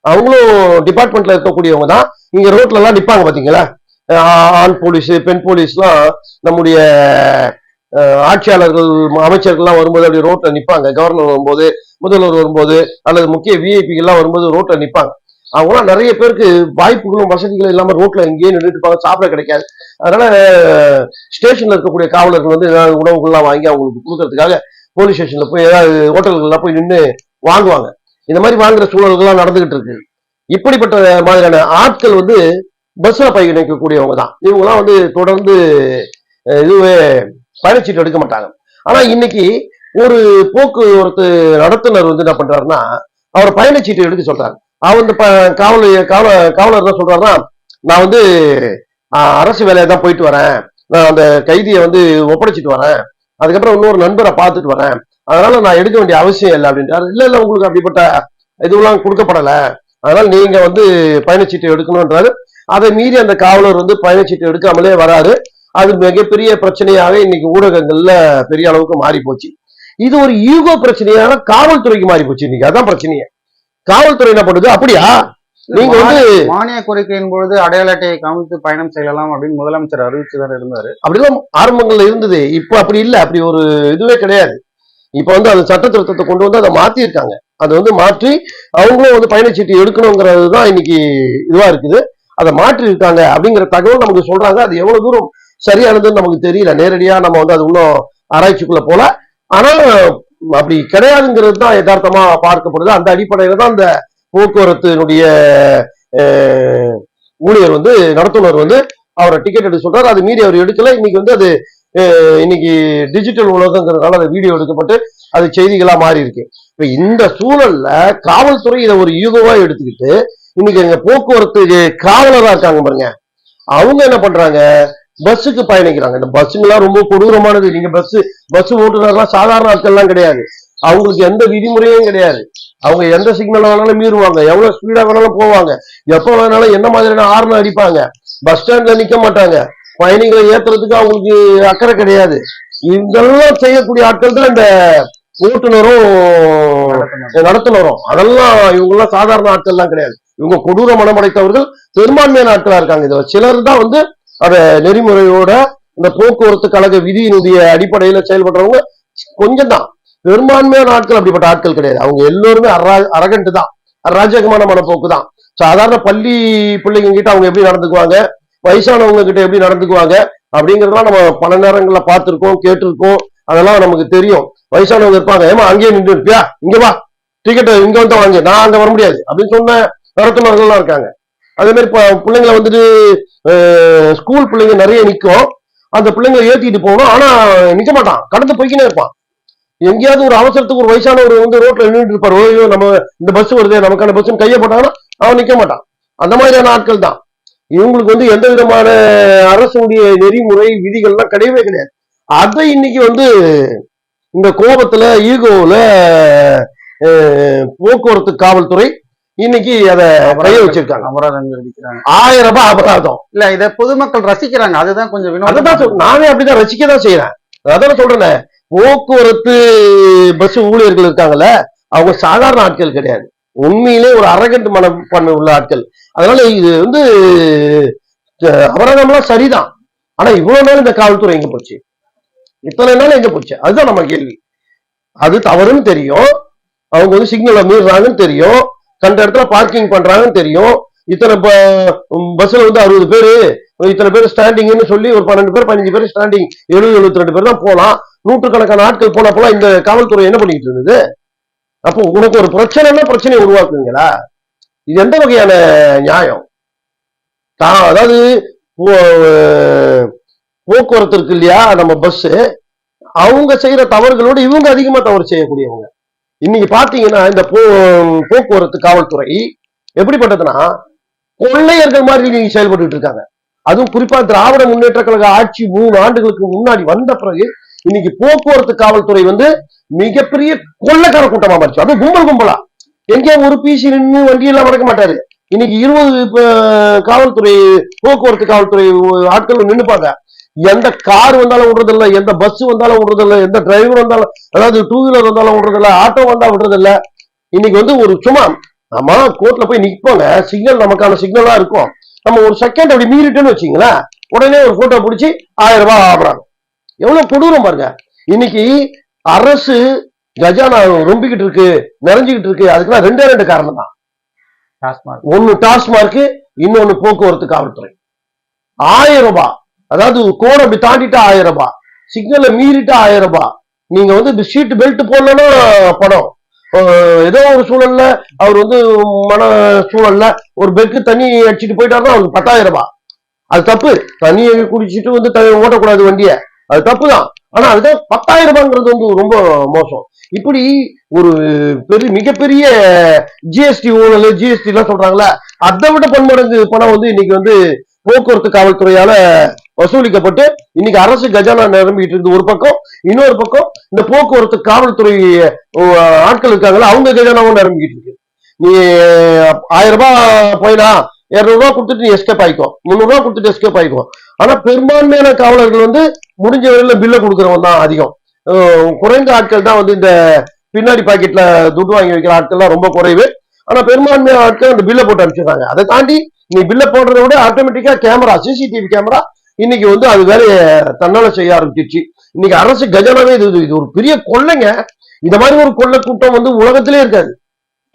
அவங்களும் டிபார்ட்மெண்ட்ல இருக்கக்கூடியவங்க தான். இங்க ரோட்ல எல்லாம் நிப்பாங்க பாத்தீங்களா? ஆண் போலீஸ் பெண் போலீஸ்லாம் நம்முடைய ஆட்சியாளர்கள் அமைச்சர்கள்லாம் வரும்போது அப்படி ரோட்ல நிப்பாங்க. கவர்னர் வரும்போது முதல்வர் வரும்போது அல்லது முக்கிய விஐபிகள் எல்லாம் வரும்போது ரோட்ல நிப்பாங்க. அவங்களாம் நிறைய பேருக்கு வாய்ப்புகளும் வசதிகளும் இல்லாம ரோட்ல எங்கேயும் நின்றுட்டு இருப்பாங்க. சாப்பிட கிடைக்காது. அதனால ஸ்டேஷன்ல இருக்கக்கூடிய காவலர்கள் வந்து உணவுகள்லாம் வாங்கி அவங்களுக்கு கொடுக்கறதுக்காக போலீஸ் ஸ்டேஷன்ல போய் ஏதாவது ஹோட்டல்கள்லாம் போய் நின்று வாங்குவாங்க. இந்த மாதிரி வாங்குற சூழல்கள்லாம் நடந்துகிட்டு இருக்கு. இப்படிப்பட்ட மாதிரியான ஆட்கள் வந்து பஸ்ல பயணிக்கக்கூடியவங்க தான். இவங்கெல்லாம் வந்து தொடர்ந்து இதுவே பயணச்சீட்டு எடுக்க மாட்டாங்க. ஆனா இன்னைக்கு ஒரு போக்குவரத்து நடத்துனர் வந்து என்ன பண்றாருன்னா அவர் பயணச்சீட்டு எடுக்க சொல்றாரு. அவர் வந்து ப- காவல் காவலர் காவலர் தான் சொல்றாருன்னா நான் வந்து அரசு வேலையை தான் போயிட்டு வரேன். நான் அந்த கைதியை வந்து ஒப்படைச்சிட்டு வரேன். அதுக்கப்புறம் இன்னொரு நண்பரை பார்த்துட்டு வரேன். அதனால நான் எடுக்க வேண்டிய அவசியம் இல்லை அப்படின்றாரு. இல்ல இல்ல உங்களுக்கு அப்படிப்பட்ட இதுவெல்லாம் கொடுக்கப்படல. அதனால நீங்க வந்து பயணச்சீட்டு எடுக்கணும்ன்றாரு அதை மீறி அந்த காவலர் வந்து பயணச்சீட்டு எடுக்காமலே வராரு. அது மிகப்பெரிய பிரச்சனையாவே இன்னைக்கு ஊடகங்கள்ல பெரிய அளவுக்கு மாறி போச்சு இது ஒரு ஈகோ பிரச்சனையான காவல்துறைக்கு மாறி போச்சு இன்னைக்கு. அதான் பிரச்சனையே. காவல்துறை என்ன பண்ணுது? அப்படியா? நீங்க வந்து மானிய கோரிக்கையின் பொழுது அடையாள அட்டையை காமித்து பயணம் செய்யலாம் அப்படின்னு முதலமைச்சர் அறிவிச்சுதான் இருந்தாரு. அப்படிலாம் ஆரம்பங்கள்ல இருந்தது. இப்ப அப்படி இல்ல. அப்படி ஒரு இதுவே கிடையாது. இப்ப வந்து அந்த சட்ட திருத்தத்தை கொண்டு வந்து அதை மாத்திருக்காங்க அதை வந்து மாற்றி அவங்களும் வந்து பயணச்சீட்டு எடுக்கணுங்கிறது தான் இன்னைக்கு இதுவா இருக்குது. அதை மாற்றி இருக்காங்க அப்படிங்கிற தகவல் நமக்கு சொல்றாங்க. அது எவ்வளவு தூரம் சரியானதுன்னு நமக்கு தெரியல. நேரடியா நம்ம வந்து அது இன்னும் ஆராய்ச்சிக்குள்ள போல. ஆனா அப்படி கிடையாதுங்கிறது தான் யதார்த்தமா பார்க்கப்படுது. அந்த அடிப்படையில தான் அந்த போக்குவரத்தினுடைய ஊழியர் வந்து நடத்துனர் வந்து அவரை டிக்கெட் எடுக்க சொல்றாரு. அது மீறி அவர் எடுக்கல. இன்னைக்கு வந்து அது இன்னைக்கு டிஜிட்டல் உலகங்கிறதுனால அது வீடியோ எடுக்கப்பட்டு அது செய்திகளா மாறி இருக்கு இப்ப இந்த சூழல்ல காவல்துறை இதை ஒரு யூகமா எடுத்துக்கிட்டு இன்னைக்கு எங்க போக்குவரத்து காவலரா இருக்காங்க பாருங்க. அவங்க என்ன பண்றாங்க? பஸ்ஸுக்கு பயணிக்கிறாங்க. இந்த பஸ்ஸுங்கெல்லாம் ரொம்ப கொடூரமானது. நீங்க பஸ் பஸ் ஓட்டுநர்லாம் சாதாரண ஆட்கள்லாம் கிடையாது. அவங்களுக்கு எந்த விதிமுறையும் கிடையாது. அவங்க எந்த சிக்னல் வேணாலும் மீறுவாங்க. எவ்வளவு ஸ்பீடா வேணாலும் போவாங்க. எப்ப வேணாலும் என்ன மாதிரியான ஹார்ன் அடிப்பாங்க. பஸ் ஸ்டாண்ட்ல நிக்க மாட்டாங்க. பயணிகளை ஏத்துறதுக்கு அவங்களுக்கு அக்கறை கிடையாது. இதெல்லாம் செய்யக்கூடிய ஆட்கள் தான் இந்த ஓட்டுநரும் நடத்துனரும். அதெல்லாம் இவங்க எல்லாம் சாதாரண ஆட்கள்லாம் கிடையாது. இவங்க கொடூர மனமடைத்தவர்கள் பெரும்பான்மையான ஆட்களா இருக்காங்க. இதுல சிலர் தான் வந்து அத நெறிமுறையோட இந்த போக்குவரத்து கழக விதியினுடைய அடிப்படையில செயல்படுறவங்க கொஞ்சம் தான். பெரும்பான்மையான ஆட்கள் அப்படிப்பட்ட ஆட்கள் கிடையாது. அவங்க எல்லோருமே அரா அரகண்டு தான். அராஜகமான மனப்போக்கு தான். சாதாரண பள்ளி பிள்ளைங்க கிட்ட அவங்க எப்படி நடந்துக்குவாங்க? வயசானவங்க கிட்ட எப்படி நடந்துக்குவாங்க? அப்படிங்கறதெல்லாம் நம்ம பல நேரங்களில் பார்த்துருக்கோம் கேட்டிருக்கோம். அதெல்லாம் நமக்கு தெரியும். வயசானவங்க இருப்பாங்க. ஏமா அங்கேயே நின்று இருப்பியா? இங்க வா. டிக்கெட் இங்க வந்து வாங்க நான் அங்க வர முடியாது. அப்படின்னு சொன்ன நடத்துனர்கள்லாம் இருக்காங்க. அதே மாதிரி பிள்ளைங்களை வந்துட்டு ஸ்கூல் பிள்ளைங்க நிறைய நிற்கும் அந்த பிள்ளைங்களை ஏற்றிட்டு போகணும். ஆனா நிக்க மாட்டான். கடந்து போய்க்கினே இருப்பான். எங்கேயாவது ஒரு அவசரத்துக்கு ஒரு வயசானவர் வந்து ரோட்ல நின்றுட்டு இருப்பாரு. ஓய்யோ நம்ம இந்த பஸ் வருது நமக்கான பஸ் கையை போட்டாங்கன்னா அவன் நிக்க மாட்டான். அந்த மாதிரியான ஆட்கள் தான். இவங்களுக்கு வந்து எந்த விதமான அரசுடைய நெறிமுறை விதிகள்லாம் கிடையவே கிடையாது. அதை இன்னைக்கு வந்து இந்த கோபத்துல ஈகோல போக்குவரத்து காவல்துறை இன்னைக்கு அதை கைய வச்சிருக்காங்க. அபராதம் விதிக்கிறாங்க. ஆயிரம் ரூபாய் அபராதம். இல்ல இத பொதுமக்கள் ரசிக்கிறாங்க. அதுதான் கொஞ்சம் சொல்- நானே அப்படிதான் ரசிக்க தான் செய்யறேன் அதான் சொல்றேனே. போக்குவரத்து பஸ் ஊழியர்கள் இருக்காங்கல்ல அவங்க சாதாரண ஆட்கள் கிடையாது. உண்மையிலே ஒரு அரகண்ட் மனப்பான்மை உள்ள ஆட்கள். அதனால இது வந்து அஹ், அபராதம்லாம் சரிதான். ஆனா இவ்வளவு நாள் இந்த காவல்துறை எங்க போச்சு? இத்தனை நாள் எங்க போச்சு? அதுதான் நம்ம கேள்வி. அது தவறுன்னு தெரியும். அவங்க வந்து சிக்னலை மீறுறாங்கன்னு தெரியும். கண்ட இடத்துல பார்க்கிங் பண்றாங்கன்னு தெரியும். இத்தனை பஸ்ல வந்து அறுபது பேரு இத்தனை பேர் ஸ்டாண்டிங்னு சொல்லி ஒரு பன்னெண்டு பேர் பதினஞ்சு பேர் ஸ்டாண்டிங் எழுபது எழுபத்தி ரெண்டு பேர் தான் போகலாம் நூற்றுக்கணக்கான ஆட்கள் போனப்பெல்லாம் இந்த காவல்துறை என்ன பண்ணிட்டு இருந்தது? அப்போ உனக்கு ஒரு பிரச்சனைன்னா பிரச்சனையை உருவாக்குவீங்களா? இது எந்த வகையான நியாயம்? தான் அதாவது போக்குவரத்து இருக்கு இல்லையா? நம்ம பஸ் அவங்க செய்யற தவறுகளோடு இவங்க அதிகமா தவறு செய்யக்கூடியவங்க. இன்னைக்கு பாத்தீங்கன்னா இந்த போ போக்குவரத்து காவல்துறை எப்படிப்பட்டதுன்னா கொள்ளையர்கள் மாதிரி நீங்க செயல்பட்டு இருக்காங்க. அதுவும் குறிப்பா திராவிட முன்னேற்ற கழக ஆட்சி மூணு ஆண்டுகளுக்கு முன்னாடி வந்த பிறகு இன்னைக்கு போக்குவரத்து காவல்துறை வந்து மிகப்பெரிய கொள்ளக்கார கூட்டமா மாறிச்சு. அது கும்பல் கும்பலா. எங்கேயோ ஒரு பிசி நின்று வண்டியெல்லாம் மறக்க மாட்டாரு. இன்னைக்கு இருபது காவல்துறை போக்குவரத்து காவல்துறை ஆட்கள் நின்னுப்பாங்க எந்த கார் வந்தாலும் விடுறதில்ல எந்த பஸ் வந்தாலும் விடுறதில்ல எந்த டிரைவர் வந்தாலும் அதாவது டூ வீலர் வந்தாலும் விடுறதில்ல ஆட்டோ வந்தா விடுறதில்ல. இன்னைக்கு வந்து ஒரு சும்மா நம்ம கோர்ட்ல போய் நிப்போங்க சிக்னல் நமக்கான சிக்னலா இருக்கும். நம்ம ஒரு செகண்ட் அப்படி மீறிட்டோன்னு வச்சுங்களேன் உடனே ஒரு போட்டோ பிடிச்சி ஆயிரம் ரூபாய் ஆபராங்க எவ்வளவு கொடூரம் பாருங்க. இன்னைக்கு அரசு கஜானா ரொம்பிக்கிட்டு இருக்கு நிறைஞ்சுக்கிட்டு இருக்கு. அதுக்கெல்லாம் ரெண்டே ரெண்டு காரணம் தான். ஒன்னு டாஸ்மார்க் இன்னொன்னு போக்குவரத்து காவல்துறை. ஆயிரம் ரூபாய். அதாவது கோடை அப்படி தாண்டிட்டா ஆயிரம் ரூபாய். சிக்னலை மீறிட்டா ஆயிரம் ரூபாய். நீங்க வந்து சீட் பெல்ட் போடலன்னா பணம். அஹ் ஏதோ ஒரு சூழல்ல அவர் வந்து மன சூழல்ல ஒரு பெக்கு தண்ணி அடிச்சுட்டு போயிட்டாருன்னா அவருக்கு பத்தாயிரம் ரூபாய். அது தப்பு. தண்ணியை குடிச்சிட்டு வந்து ஓட்டக்கூடாது வண்டிய. அது தப்பு தான் ஆனா அதுதான் பத்தாயிரம் ரூபாங்கிறது வந்து ரொம்ப மோசம். இப்படி ஒரு பெரிய மிகப்பெரிய ஜிஎஸ்டி ஊழல் ஜிஎஸ்டி எல்லாம் சொல்றாங்களே அதை விட பன்மடங்கு பணம் வந்து இன்னைக்கு வந்து போக்குவரத்து காவல்துறையால வசூலிக்கப்பட்டு இன்னைக்கு அரசு கஜானா நிரம்பிட்டு இருந்து ஒரு பக்கம் இன்னொரு பக்கம் இந்த போக்குவரத்து காவல்துறை ஆட்கள் இருக்காங்களா அவங்க கஜானாவும் நிரம்பிக்கிட்டு இருக்கு. நீ ஆயிரம் ரூபாய் போயினா இருநூறு கொடுத்துட்டு நீ எஸ்கேப் ஆயிக்கும் முந்நூறு கொடுத்துட்டு எஸ்கேப் ஆயிக்கும் ஆனா பெரும்பான்மையான காவலர்கள் வந்து முடிஞ்ச வரையில பில்ல கொடுக்குறவன் தான் அதிகம். குறைந்த ஆட்கள் தான் வந்து இந்த பின்னாடி பாக்கெட்ல துட்டு வாங்கி வைக்கிற ஆட்கள்லாம் ரொம்ப குறைவு. ஆனா பெரும்பான்மையான ஆட்கள் அந்த பில்லை போட்டு அனுப்பிச்சிடுறாங்க. அதை தாண்டி நீ பில்ல போடுறத விட ஆட்டோமேட்டிக்கா கேமரா சிசிடிவி கேமரா இன்னைக்கு வந்து அது வேலையை தன்னால செய்ய ஆரம்பிச்சிருச்சு. இன்னைக்கு அரசு கஜனாவே இது இது ஒரு பெரிய கொள்ளைங்க. இந்த மாதிரி ஒரு கொள்ளை கூட்டம் வந்து உலகத்திலே இருக்காது.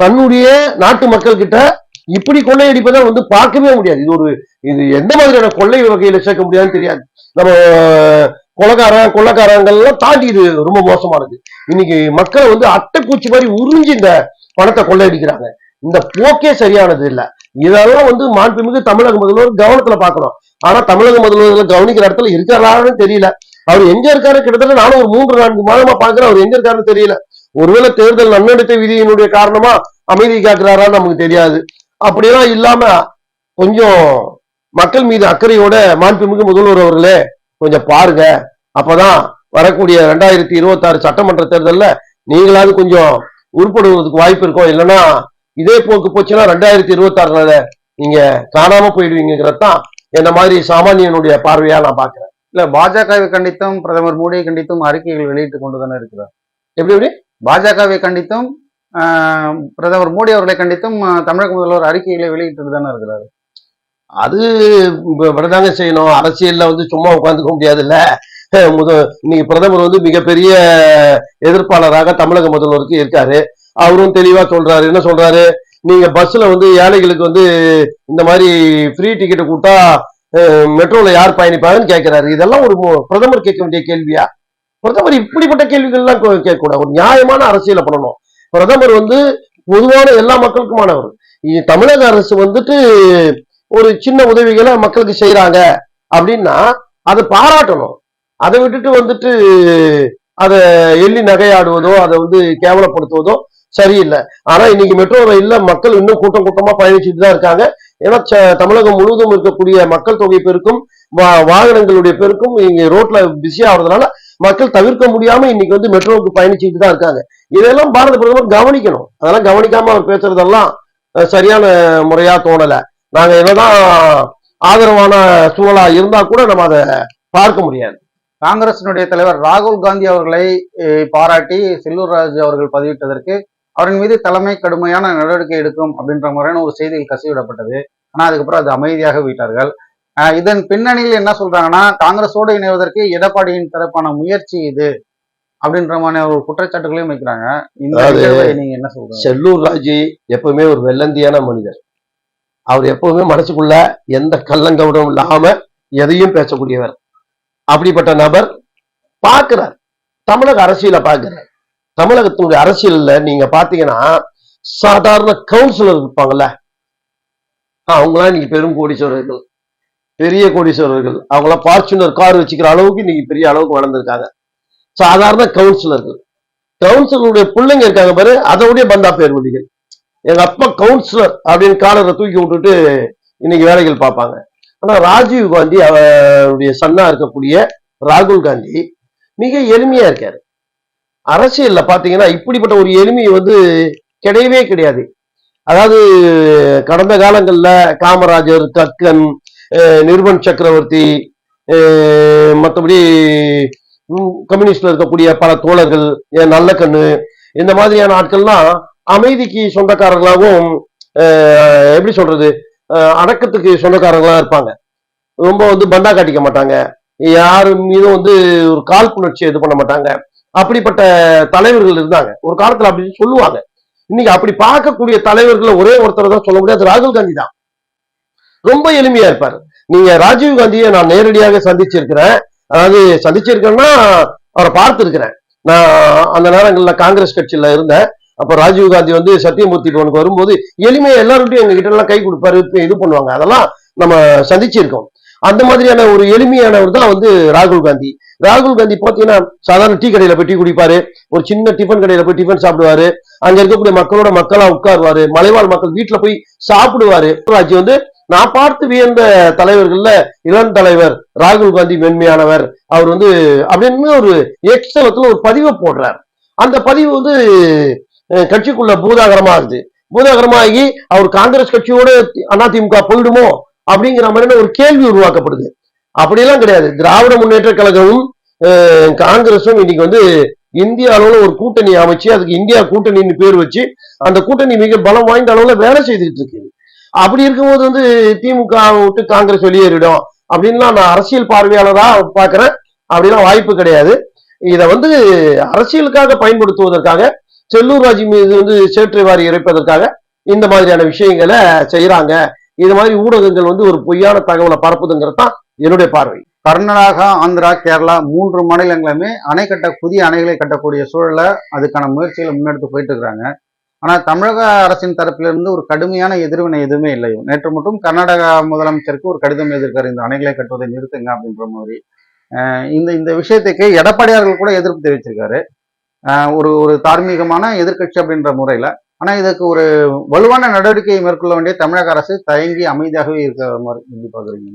தன்னுடைய நாட்டு மக்கள் கிட்ட இப்படி கொள்ளையடிப்பதை வந்து பார்க்கவே முடியாது. இது ஒரு இது எந்த மாதிரியான கொள்ளை வகையில சேர்க்க முடியாதுன்னு தெரியாது. நம்ம கொலைக்காரன் கொள்ளக்காரங்கள்லாம் தாண்டி இது ரொம்ப மோசமானது. இன்னைக்கு மக்களை வந்து அட்டைப்பூச்சி மாதிரி உறிஞ்சி இந்த பணத்தை கொள்ளையடிக்கிறாங்க இந்த போக்கே சரியானது இல்லை. இதெல்லாம் வந்து மாண்புமிகு தமிழக முதல்வர் கவனத்துல பார்க்கணும். ஆனா தமிழக முதல்வர் கவனிக்கிற இடத்துல இருக்கிறாருன்னு தெரியல. அவர் எங்க இருக்காரு? கிட்டத்தட்ட நானும் ஒரு மூன்று நான்கு மாதமா பாக்குறேன் அவர் எங்க இருக்காருன்னு தெரியல. ஒருவேளை தேர்தல் நன்னடத்தை விதியினுடைய காரணமா அமைதி காக்குறாரான்னு நமக்கு தெரியாது. அப்படியெல்லாம் இல்லாம கொஞ்சம் மக்கள் மீது அக்கறையோட மாண்புமிகு முதல்வர் அவர்களே கொஞ்சம் பாருங்க. அப்பதான் வரக்கூடிய ரெண்டாயிரத்தி இருபத்தி ஆறு சட்டமன்ற தேர்தலில் நீங்களாவது கொஞ்சம் உருப்படுவதற்கு வாய்ப்பு இருக்கும் இல்லைன்னா இதே போக்கு போச்சுன்னா ரெண்டாயிரத்தி இருபத்தி ஆறுல நீங்க காணாம போயிடுவீங்கிறது தான் இந்த மாதிரி சாமானியனுடைய பார்வையா நான் பாக்குறேன் இல்ல பாஜகவை கண்டித்தும் பிரதமர் மோடியை கண்டித்தும் அறிக்கைகள் வெளியிட்டுக் கொண்டு தானே இருக்கிறார். எப்படி எப்படி? பாஜகவை கண்டித்தும் பிரதமர் மோடி அவர்களை கண்டித்தும் தமிழக முதல்வர் அறிக்கைகளை வெளியிட்டு தானே இருக்கிறார். அது விடதாங்க செய்யணும். அரசியல்ல வந்து சும்மா உட்காந்துக்க முடியாதுல்ல. முத இன்னைக்கு பிரதமர் வந்து மிகப்பெரிய எதிர்ப்பாளராக தமிழக முதல்வருக்கு இருக்காரு. அவரும் தெளிவா சொல்றாரு. என்ன சொல்றாரு? நீங்க பஸ்ல வந்து ஏழைகளுக்கு வந்து இந்த மாதிரி ஃப்ரீ டிக்கெட் கொடுத்தா மெட்ரோல யார் பயணிப்பாங்கன்னு கேட்கிறாரு இதெல்லாம் ஒரு பிரதமர் கேட்க வேண்டிய கேள்வியா? பிரதமர் இப்படிப்பட்ட கேள்விகள்லாம் கேட்கக்கூடாது. ஒரு நியாயமான அரசியலை பண்ணணும். பிரதமர் வந்து பொதுவான எல்லா மக்களுக்குமானவர் இ- தமிழக அரசு வந்துட்டு ஒரு சின்ன உதவிகளை மக்களுக்கு செய்யறாங்க அப்படின்னா அதை பாராட்டணும். அதை விட்டுட்டு வந்துட்டு அதை எள்ளி நகையாடுவதோ அதை வந்து கேவலப்படுத்துவதோ சரியில்லை. ஆனா இன்னைக்கு மெட்ரோ ரயில்ல மக்கள் இன்னும் கூட்டம் கூட்டமா பயணிச்சுட்டு தான் இருக்காங்க. ஏன்னா ச- தமிழகம் முழுவதும் இருக்கக்கூடிய மக்கள் தொகை பெருக்கும் வாகனங்களுடைய பெருக்கும் இங்க ரோட்ல பிஸி ஆகுறதுனால மக்கள் தவிர்க்க முடியாம இன்னைக்கு வந்து மெட்ரோவுக்கு பயணிச்சுட்டு தான் இருக்காங்க. இதெல்லாம் பாரத பிரதமர் கவனிக்கணும். அதெல்லாம் கவனிக்காம அவர் பேசுறதெல்லாம் சரியான முறையா தோணல. நாங்க என்னதான் ஆதரவான சூழலா இருந்தா கூட நம்ம அதை பார்க்க முடியாது. காங்கிரசினுடைய தலைவர் ராகுல் காந்தி அவர்களை பாராட்டி செல்லூர் ராஜ் அவர்கள் பதிவிட்டதற்கு அவரின் மீது தலைமை கடுமையான நடவடிக்கை எடுக்கும் அப்படின்ற மாதிரியான ஒரு செய்திகள் கசிவிடப்பட்டது. ஆனா அதுக்கப்புறம் அது அமைதியாக விட்டார்கள். இதன் பின்னணியில் என்ன சொல்றாங்கன்னா காங்கிரஸோடு இணைவதற்கு எடப்பாடியின் தரப்பான முயற்சி இது அப்படின்ற மாதிரியான ஒரு குற்றச்சாட்டுகளையும் வைக்கிறாங்க. இந்த நீங்க என்ன சொல்றீங்க? செல்லூர் ராஜு எப்பவுமே ஒரு வெள்ளந்தியான மனிதர். அவர் எப்பவுமே மனசுக்குள்ள எந்த கள்ளங்கவடம் இல்லாம எதையும் பேசக்கூடியவர். அப்படிப்பட்ட நபர் பார்க்கிறார். தமிழக அரசியல பார்க்கிறார். தமிழகத்தினுடைய அரசியல்ல நீங்க பாத்தீங்கன்னா சாதாரண கவுன்சிலர் இருப்பாங்கல்ல? அவங்களாம் இன்னைக்கு பெரும் கோடீஸ்வரர்கள். பெரிய கோடீஸ்வரர்கள். அவங்களாம் ஃபார்ச்சுனர் கார் வச்சுக்கிற அளவுக்கு இன்னைக்கு பெரிய அளவுக்கு வளர்ந்துருக்காங்க. சாதாரண கவுன்சிலர்கள் கவுன்சிலருடைய பிள்ளைங்க இருக்காங்க பாரு அதோடைய பந்தா பேர்வழிகள் எங்க அப்பா கவுன்சிலர் அப்படின்னு காலரை தூக்கி விட்டுட்டு இன்னைக்கு வேலைகள் பார்ப்பாங்க. ஆனா ராஜீவ் காந்தி அவருடைய சன்னா இருக்கக்கூடிய ராகுல் காந்தி மிக எளிமையா இருக்காரு. அரசியல்ல பாத்தீங்கன்னா இப்படிப்பட்ட ஒரு எளிமை வந்து கிடையவே கிடையாது. அதாவது கடந்த காலங்கள்ல காமராஜர் கக்கன் நிர்பன் சக்கரவர்த்தி மற்றபடி கம்யூனிஸ்ட்ல இருக்கக்கூடிய பல தோழர்கள் என் கண்ணு இந்த மாதிரியான ஆட்கள்லாம் அமைதிக்கு சொந்தக்காரர்களாகவும் எப்படி சொல்றது அடக்கத்துக்கு சொந்தக்காரங்களா இருப்பாங்க. ரொம்ப வந்து பண்டா காட்டிக்க மாட்டாங்க. யாரு மீதும் வந்து ஒரு காழ்ப்புணர்ச்சி இது பண்ண மாட்டாங்க. அப்படிப்பட்ட தலைவர்கள் இருந்தாங்க. ஒரு காலத்துல அப்படின்னு சொல்லுவாங்க. இன்னைக்கு அப்படி பார்க்கக்கூடிய தலைவர்களை ஒரே ஒருத்தர் தான் சொல்ல முடியாது. ராகுல் காந்தி தான். ரொம்ப எளிமையா இருப்பாரு. நீங்க ராஜீவ் காந்தியை நான் நேரடியாக சந்திச்சிருக்கிறேன். அதாவது சந்திச்சிருக்கேன்னா அவரை பார்த்திருக்கிறேன். நான் அந்த நேரங்கள்ல காங்கிரஸ் கட்சியில இருந்தேன். அப்ப ராஜீவ் காந்தி வந்து சத்தியமூர்த்தி பவனுக்கு வரும்போது எளிமையா எல்லாருட்டையும் எங்க கிட்ட எல்லாம் கை கொடுப்பாரு இது பண்ணுவாங்க. அதெல்லாம் நம்ம சந்திச்சிருக்கோம். அந்த மாதிரியான ஒரு எளிமையானவர் தான் வந்து ராகுல் காந்தி. ராகுல் காந்தி பாத்தீங்கன்னா சாதாரண டீ கடையில போய் டீ குடிப்பாரு. ஒரு சின்ன டிஃபன் கடையில போய் டிஃபன் சாப்பிடுவாரு. அங்க இருக்கக்கூடிய மக்களோட மக்களா உட்காருவாரு. மலைவாழ் மக்கள் வீட்டுல போய் சாப்பிடுவாரு. ராஜ் வந்து நான் பார்த்து வியந்த தலைவர்கள்ல இளம் தலைவர் ராகுல் காந்தி மென்மையானவர். அவர் வந்து அப்படின்னு ஒரு எக்ஸ்தலத்துல ஒரு பதிவை போடுறார். அந்த பதிவு வந்து கட்சிக்குள்ள பூதாகரமா இருந்துச்சு பூதாகரமாகி அவர் காங்கிரஸ் கட்சியோட அதிமுக போயிடுமோ அப்படிங்கிற மாதிரியான ஒரு கேள்வி உருவாக்கப்படுது. அப்படியெல்லாம் கிடையாது. திராவிட முன்னேற்ற கழகமும் காங்கிரஸும் இன்னைக்கு வந்து இந்திய அளவுல ஒரு கூட்டணி அமைச்சு அதுக்கு இந்தியா கூட்டணின்னு பேர் வச்சு அந்த கூட்டணி மிக பலம் வாய்ந்த அளவுல வேலை செய்துட்டு இருக்கு. அப்படி இருக்கும்போது வந்து திமுக விட்டு காங்கிரஸ் வெளியேறிடும். அப்படின்லாம் நான் அரசியல் பார்வையாளரா பாக்குறேன் அப்படிலாம் வாய்ப்பு கிடையாது. இதை வந்து அரசியலுக்காக பயன்படுத்துவதற்காக செல்லூர் ராஜு மீது வந்து சேற்றை வாரி இறைப்பதற்காக இந்த மாதிரியான விஷயங்களை செய்யறாங்க இது மாதிரி ஊடகங்கள் வந்து ஒரு பொய்யான தகவலை பரப்புதுங்கிறது தான் என்னுடைய பார்வை. கர்நாடகா ஆந்திரா கேரளா மூன்று மாநிலங்களுமே அணை கட்ட புதிய அணைகளை கட்டக்கூடிய சூழலை அதுக்கான முயற்சிகளை முன்னெடுத்து போயிட்டு இருக்கிறாங்க ஆனால் தமிழக அரசின் தரப்பிலிருந்து ஒரு கடுமையான எதிர்வினை எதுவுமே இல்லை நேற்று மட்டும் கர்நாடகா முதலமைச்சருக்கு ஒரு கடிதம் எழுதியிருக்காரு இந்த அணைகளை கட்டுவதை நிறுத்துங்க அப்படின்ற மாதிரி. இந்த இந்த விஷயத்துக்கு எடப்பாடியார்கள் கூட எதிர்ப்பு தெரிவிச்சிருக்காரு. ஒரு ஒரு தார்மீகமான எதிர்க்கட்சி அப்படின்ற முறையில் ஆனா இதுக்கு ஒரு வலுவான நடவடிக்கையை மேற்கொள்ள வேண்டிய தமிழக அரசு தயங்கி அமைதியாகவே இருக்கிற மாதிரி எப்படி பாக்குறீங்க.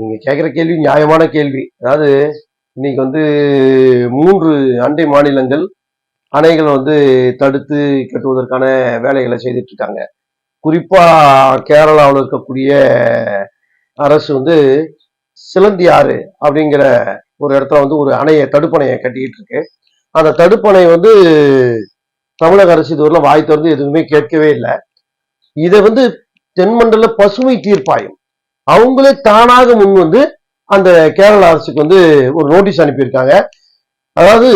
நீங்க கேட்கிற கேள்வி நியாயமான கேள்வி. அதாவது இன்னைக்கு வந்து மூன்று அண்டை மாநிலங்கள் அணைகளை வந்து தடுத்து கட்டுவதற்கான வேலைகளை செய்துட்டு இருக்காங்க. குறிப்பா கேரளாவில் இருக்கக்கூடிய அரசு வந்து சிலந்தி ஆறு அப்படிங்கிற ஒரு இடத்துல வந்து ஒரு அணையை தடுப்பணையை கட்டிக்கிட்டு இருக்கு. அந்த தடுப்பணை வந்து தமிழக அரசு இதுவரை வாய் திறந்து எதுவுமே கேட்கவே இல்லை. இதை வந்து தென்மண்டல பசுமை தீர்ப்பாயம். அவங்களே தானாக முன் வந்து அந்த கேரள அரசுக்கு வந்து ஒரு நோட்டீஸ் அனுப்பியிருக்காங்க. அதாவது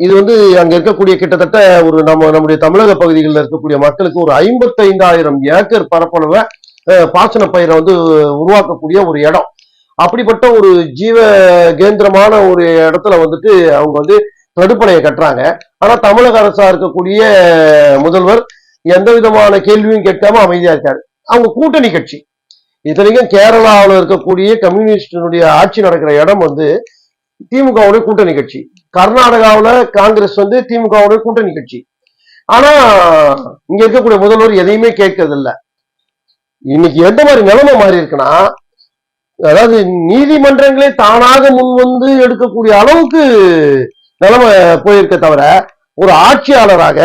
இது வந்து அங்க இருக்கக்கூடிய கிட்டத்தட்ட ஒரு நம்ம நம்முடைய தமிழக பகுதிகளில் இருக்கக்கூடிய மக்களுக்கு ஒரு ஐம்பத்தைந்தாயிரம் ஏக்கர் பரப்பளவை பாசன பயிரை வந்து உருவாக்கக்கூடிய ஒரு இடம். அப்படிப்பட்ட ஒரு ஜீவ கேந்திரமான ஒரு இடத்துல வந்துட்டு அவங்க வந்து தடுப்பணையை கட்டுறாங்க. ஆனா தமிழக அரசா இருக்கக்கூடிய முதல்வர் எந்த விதமான கேள்வியும் கேட்காம அமைதியா இருக்காரு. அவங்க கூட்டணி கட்சி. இத்தனைக்கும் கேரளாவில் இருக்கக்கூடிய கம்யூனிஸ்டினுடைய ஆட்சி நடக்கிற இடம் வந்து திமுகவுடைய கூட்டணி கட்சி. கர்நாடகாவுல காங்கிரஸ் வந்து திமுகவுடைய கூட்டணி கட்சி. ஆனா இங்க இருக்கக்கூடிய முதல்வர் எதையுமே கேட்கறது இல்ல இன்னைக்கு எந்த மாதிரி நிலைமை மாறி இருக்குன்னா அதாவது நீதிமன்றங்களே தானாக முன் வந்து எடுக்கக்கூடிய அளவுக்கு நிலைமை போயிருக்க தவிர ஒரு ஆட்சியாளராக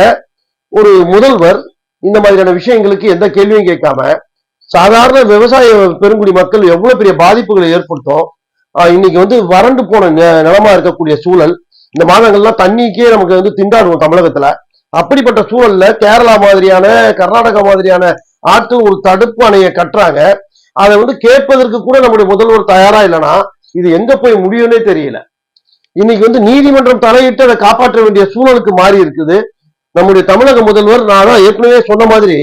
ஒரு முதல்வர் இந்த மாதிரியான விஷயங்களுக்கு எந்த கேள்வியும் கேட்காம சாதாரண விவசாய பெருங்குடி மக்கள் எவ்வளவு பெரிய பாதிப்புகளை ஏற்படுத்தும் இன்னைக்கு வந்து வறண்டு போன நிலமா இருக்கக்கூடிய சூழல் இந்த மாதங்கள்லாம் தண்ணிக்கே நமக்கு வந்து திண்டாடுவோம் தமிழகத்துல. அப்படிப்பட்ட சூழல்ல கேரளா மாதிரியான கர்நாடகா மாதிரியான ஆட்கள் ஒரு தடுப்பு அணையை கட்டுறாங்க. அதை வந்து கேட்பதற்கு கூட நம்முடைய முதல்வர் தயாரா இல்லைன்னா இது எங்க போய் முடியும்னே தெரியல. இன்னைக்கு வந்து நீதிமன்றம் தலையிட்டு அதை காப்பாற்ற வேண்டிய சூழலுக்கு மாறி இருக்குது. நம்முடைய தமிழக முதல்வர் நான் தான் ஏற்கனவே சொன்ன மாதிரி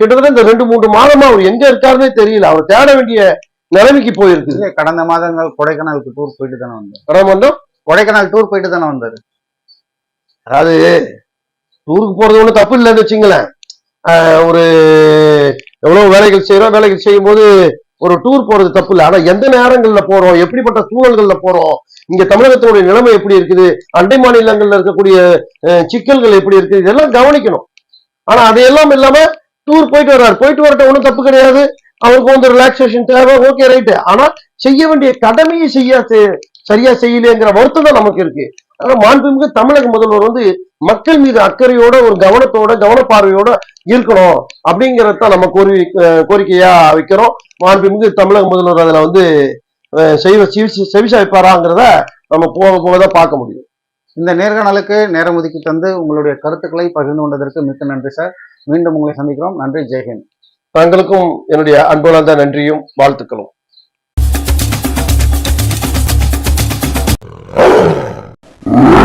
கிட்டத்தட்ட இந்த ரெண்டு மூன்று மாதமா அவர் எங்க இருக்காருன்னே தெரியல. அவர் தேட வேண்டிய நிலைமைக்கு போயிருக்குது. இல்ல, கடந்த மாதங்கள் கொடைக்கானலுக்கு டூர் போயிட்டு தானே வந்தார். கடமண்டம் கொடைக்கானல் டூர் போயிட்டு தானே வந்தாரு. அதாவது டூருக்கு போறது ஒன்றும் தப்பு இல்லைன்னு வச்சுங்களேன். ஒரு எவ்வளவு வேலைகள் செய்யறோம் வேலைகள் செய்யும் போது ஒரு டூர் போறது தப்பு இல்லை. ஆனா எந்த நேரங்கள்ல போறோம் எப்படிப்பட்ட சூழல்கள்ல போறோம் இங்க தமிழகத்தினுடைய நிலைமை எப்படி இருக்குது? அண்டை மாநிலங்கள்ல இருக்கக்கூடிய அஹ், சிக்கல்கள் எப்படி இருக்குது இதெல்லாம் கவனிக்கணும். ஆனா அதையெல்லாம் இல்லாம டூர் போயிட்டு வர்றாரு. போயிட்டு வரட்ட ஒன்றும் தப்பு கிடையாது. அவருக்கு வந்து ரிலாக்ஸேஷன் தேவை. ஓகே ரைட்டு ஆனா செய்ய வேண்டிய கடமையை செய்ய சரியா செய்யலைங்கிற வருத்தம் தான் நமக்கு இருக்கு. ஆனா மாண்புமிகு தமிழக முதல்வர் வந்து மக்கள் மீது அக்கறையோட ஒரு கவனத்தோட கவனப்பார்வையோட இருக்கணும் அப்படிங்கறத நம்ம கோரி கோரிக்கையா வைக்கிறோம். மாண்புமிகு தமிழக முதல்வர் அதுல வந்து செய்வ செவிசாய்ப்பாராங்கிறத நம்ம போக போக தான் பார்க்க முடியும். இந்த நேர்காணலுக்கு நேரம் ஒதுக்கி தந்து உங்களுடைய கருத்துக்களை பகிர்ந்து கொண்டதற்கு மிக்க நன்றி சார். மீண்டும் உங்களை சந்திக்கிறோம். நன்றி. ஜெயஹிந்த் தங்களுக்கும் என்னுடைய அன்புலாந்த நன்றியும் வாழ்த்துக்களும். Mm-hmm.